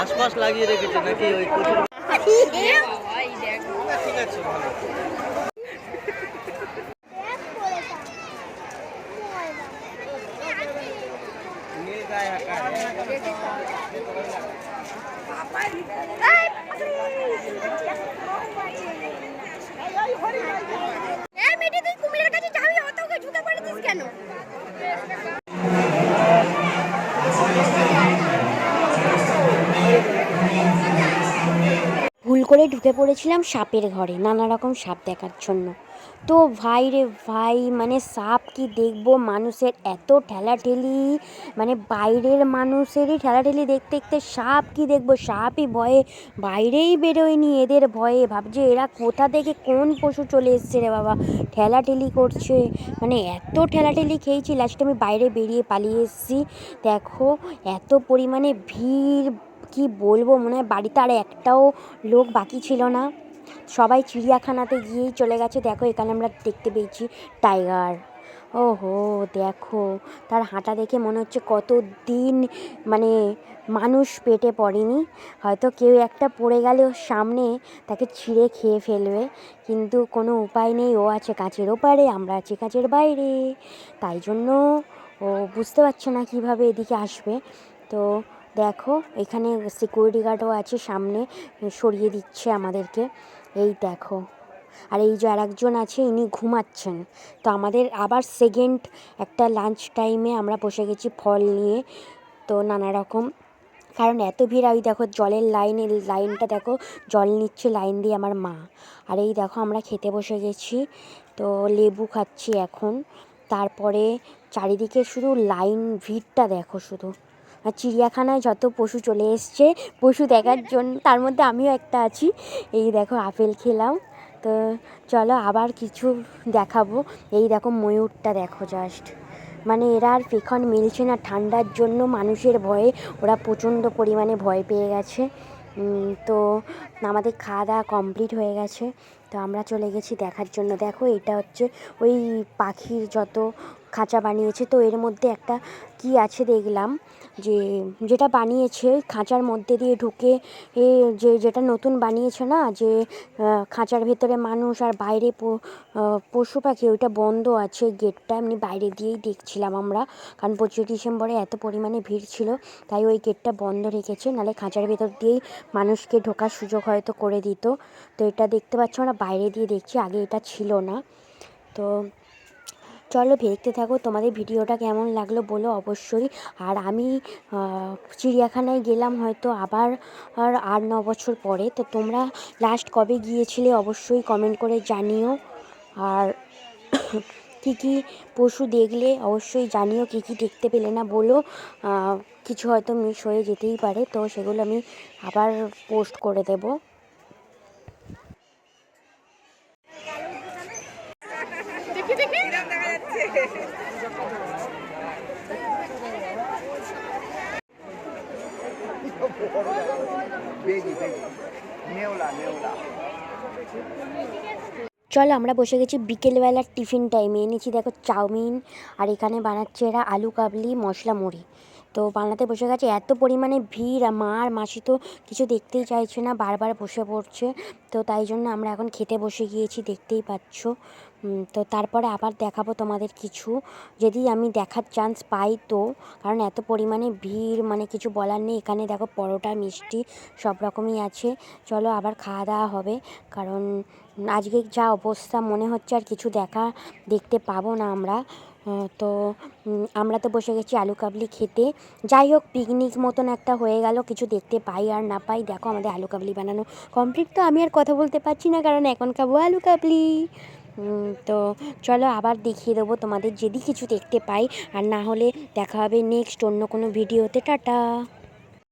আশপাশ লাগিয়ে রেখেছে নাকি ওই ঠিক আছে ভালো নীল গায়ে হাঁকা এই মেয়েটি তুই কুমিরের কাছে যাবি অত ওকে ঢুকে পড়েছিস কেন ভুল করে ঢুকে পড়েছিলাম সাপের ঘরে, নানা রকম সাপ দেখার জন্য। তো ভাই রে ভাই মানে সাপ কি দেখব? মানুষের এত ঠেলাঠেলি মানে বাইরের মানুষেরই ঠেলাঠেলি দেখতে দেখতে সাপ কি দেখব? সাপই ভয়ে বাইরেই বেরোয়নি এদের ভয়ে। ভাবছে এরা কোথা থেকে কোন পশু চলে এসছে রে বাবা? ঠেলাঠেলি করছে। মানে এত ঠেলাঠেলি খেয়েছি লাস্টে আমি বাইরে বেরিয়ে পালিয়ে এসেছি। দেখো, এত পরিমাণে ভিড় কি বলব? মনে হয় বাড়িতে আর একটাও লোক বাকি ছিল না। সবাই চিড়িয়াখানাতে গিয়েই চলে গেছে। দেখো, এখানে আমরা দেখতে পেয়েছি টাইগার। ওহো, দেখো, তার হাঁটা দেখে মনে হচ্ছে কত দিন মানে মানুষ পেটে পড়েনি। হয়তো কেউ একটা পড়ে গেলে ওর সামনে তাকে ছিঁড়ে খেয়ে ফেলবে। কিন্তু কোনো উপায় নেই, ও আছে কাছের ওপারে, আমরা আছি কাছের বাইরে। তাই জন্য ও বুঝতে পারছে না কীভাবে এদিকে আসবে। তো দেখো, এখানে সিকিউরিটি গার্ডও আছে সামনে সরিয়ে দিচ্ছে আমাদেরকে। এই দেখো, আর এই যে আর একজন আছে, ইনি ঘুমাচ্ছেন। তো আমাদের আবার সেকেন্ড একটা লাঞ্চ টাইমে আমরা বসে গেছি ফল নিয়ে। তো নানা রকম, কারণ এত ভিড় ওই দেখো জলের লাইন লাইনটা দেখো, জল নিচ্ছে লাইন দিয়ে আমার মা। আর এই দেখো আমরা খেতে বসে গেছি, তো লেবু খাচ্ছি এখন। তারপরে চারিদিকে শুধু লাইন ভিড়টা দেখো শুধু। আর চিড়িয়াখানায় যত পশু চলে এসছে, পশু দেখার জন্য তার মধ্যে আমিও একটা আছি। এই দেখো, আপেল খেলাম। তো চলো আবার কিছু দেখাবো। এই দেখো, ময়ূরটা দেখো জাস্ট মানে এরা আর পেখন মিলছে না ঠান্ডার জন্য, মানুষের ভয়ে। ওরা প্রচণ্ড পরিমাণে ভয় পেয়ে গেছে। তো আমাদের খাওয়া দাওয়া কমপ্লিট হয়ে গেছে। তো আমরা চলে গেছি দেখার জন্য। দেখো, এটা হচ্ছে ওই পাখির যত খাঁচা বানিয়েছে। তো এর মধ্যে একটা কি আছে দেখলাম যে, যেটা বানিয়েছে, খাঁচার মধ্যে দিয়ে ঢুকে এ যে, যেটা নতুন বানিয়েছে না, যে খাঁচার ভেতরে মানুষ আর বাইরে পশু পাখি, ওইটা বন্ধ আছে গেটটা এমনি বাইরে দিয়েই দেখছিলাম আমরা, কারণ পঁচিশে ডিসেম্বরে এত পরিমাণে ভিড় ছিল, তাই ওই গেটটা বন্ধ রেখেছে। নাহলে খাঁচার ভেতর দিয়েই মানুষকে ঢোকার সুযোগ হয়তো করে দিত। তো এটা দেখতে পাচ্ছ আমরা বাইরে দিয়ে দেখছি আগে এটা ছিল না। তো চলো দেখতে থাকো তোমাদের ভিডিওটা কেমন লাগল বলো অবশ্যই। আর আমি চিড়িয়াখানায় গেলাম হয়তো আবার আর আট ন বছর পরে। তো তোমরা লাস্ট কবে গিয়েছিলে অবশ্যই কমেন্ট করে জানিও। আর কী কী পশু দেখলে অবশ্যই জানিও, কী কী দেখতে পেলে না বলো। কিছু হয়তো মিস হয়ে যেতেই পারে, তো সেগুলো আমি আবার পোস্ট করে দেবো। চলো, আমরা বসে গেছি বিকেলবেলার টিফিন টাইমে। এনেছি দেখো চাউমিন, আর এখানে বানাচ্ছে এরা আলু কাবলি, মশলা মুড়ি। তো বানাতে বসে গেছে। এত পরিমাণে ভিড় মা আর মাসি তো কিছু দেখতেই চাইছে না, বারবার বসে পড়ছে। তো তাই জন্য আমরা এখন খেতে বসে গিয়েছি, দেখতেই পাচ্ছ। তো তারপরে আবার দেখাবো তোমাদের কিছু। যদি আমি দেখার চান্স পাই তো, কারণ এত পরিমাণে ভিড় মানে কিছু বলার নেই। এখানে দেখো পরোটা, মিষ্টি, সব রকমই আছে। চলো আবার খাওয়া দাওয়া হবে, কারণ আজকে যা অবস্থা, মনে হচ্ছে আর কিছু দেখা দেখতে পাবো না আমরা। তো আমরা তো বসে গেছি আলু কাবলি খেতে। যাই হোক পিকনিক মতন একটা হয়ে গেল, কিছু দেখতে পাই আর না পাই। দেখো, আমাদের আলু কাবলি বানানো কমপ্লিট তো আমি আর কথা বলতে পারছি না, কারণ এখন খাব আলু কাবলি। তো, চলো আবার দেখিয়ে দেবো তোমাদের, যদি কিছু দেখতে পাই। আর না হলে দেখা হবে নেক্সট অন্য কোনো ভিডিওতে টাটা।